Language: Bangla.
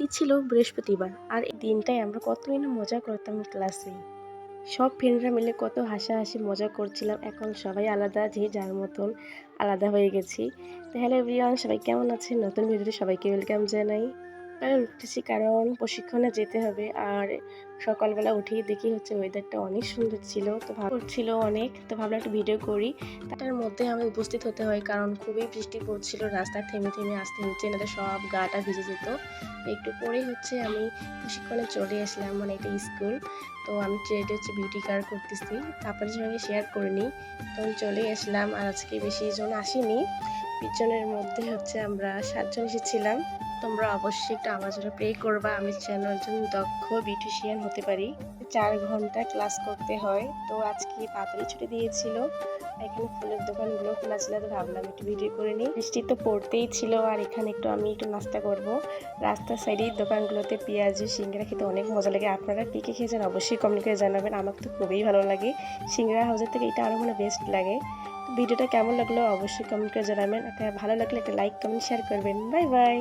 দিনটি ছিল বৃহস্পতিবার আর এই দিনটায় আমরা কতই না মজা করতাম ক্লাসে সব ফ্রেন্ডরা মিলে কত হাসাহাসি মজা করছিলাম, এখন সবাই আলাদা, যে যার মতন আলাদা হয়ে গেছি। তাহলে এভরিওয়ান সবাই কেমন আছেন? নতুন ভিডিওতে সবাইকে ওয়েলকাম জানাই। উঠতেছি কারণ প্রশিক্ষণে যেতে হবে। আর সকালবেলা উঠেই দেখি হচ্ছে ওয়েদারটা অনেক সুন্দর ছিল, তো ছিল অনেক। তো ভাবলাম একটা ভিডিও করি। তার মধ্যে আমি উপস্থিত হতে হয় কারণ খুবই বৃষ্টি পড়ছিল, রাস্তায় থেমে থেমে আসতে হচ্ছে না সব গাটা ভিজে যেত। একটু পরেই হচ্ছে আমি প্রশিক্ষণে চলে আসলাম মানে এটা স্কুল তো আমি ট্রেড হচ্ছে বিউটি কার করতেছি। আপনাদের সঙ্গে শেয়ার করে নিই তো আমি চলে আসলাম, আর আজকে বেশি জন আসিনি। পিছনের মধ্যে হচ্ছে আমরা সাতজন এসেছিলাম। তোমরা অবশ্যই একটু আমার জন্য প্রে করবা, আমি যেন একজন দক্ষ বিউটিশিয়ান হতে পারি। চার ঘণ্টা ক্লাস করতে হয়, তো আজকে তাড়াতাড়ি ছুটি দিয়েছিল। এখানে ফুলের দোকানগুলো খোলা ছিল, তো ভাবলাম একটু ভিডিও করে নিই। বৃষ্টি তো পড়তেই ছিল, আর এখানে একটু আমি একটু নাস্তা করব। রাস্তার সাইডেই দোকানগুলোতে পেঁয়াজি, সিঙ্গারা খেতে অনেক মজা লাগে। আপনারা কী কী খেয়েছেন অবশ্যই কমেন্ট করে জানাবেন, আমার তো খুবই ভালো লাগে। সিঙ্গারা হাউসের থেকে এটা আরও মানে বেস্ট লাগে। ভিডিওটা কেমন লাগল অবশ্যই কমেন্ট করে জানাবেন। একটা ভালো লাগলে একটা লাইক কমেন্ট শেয়ার করবেন। Bye bye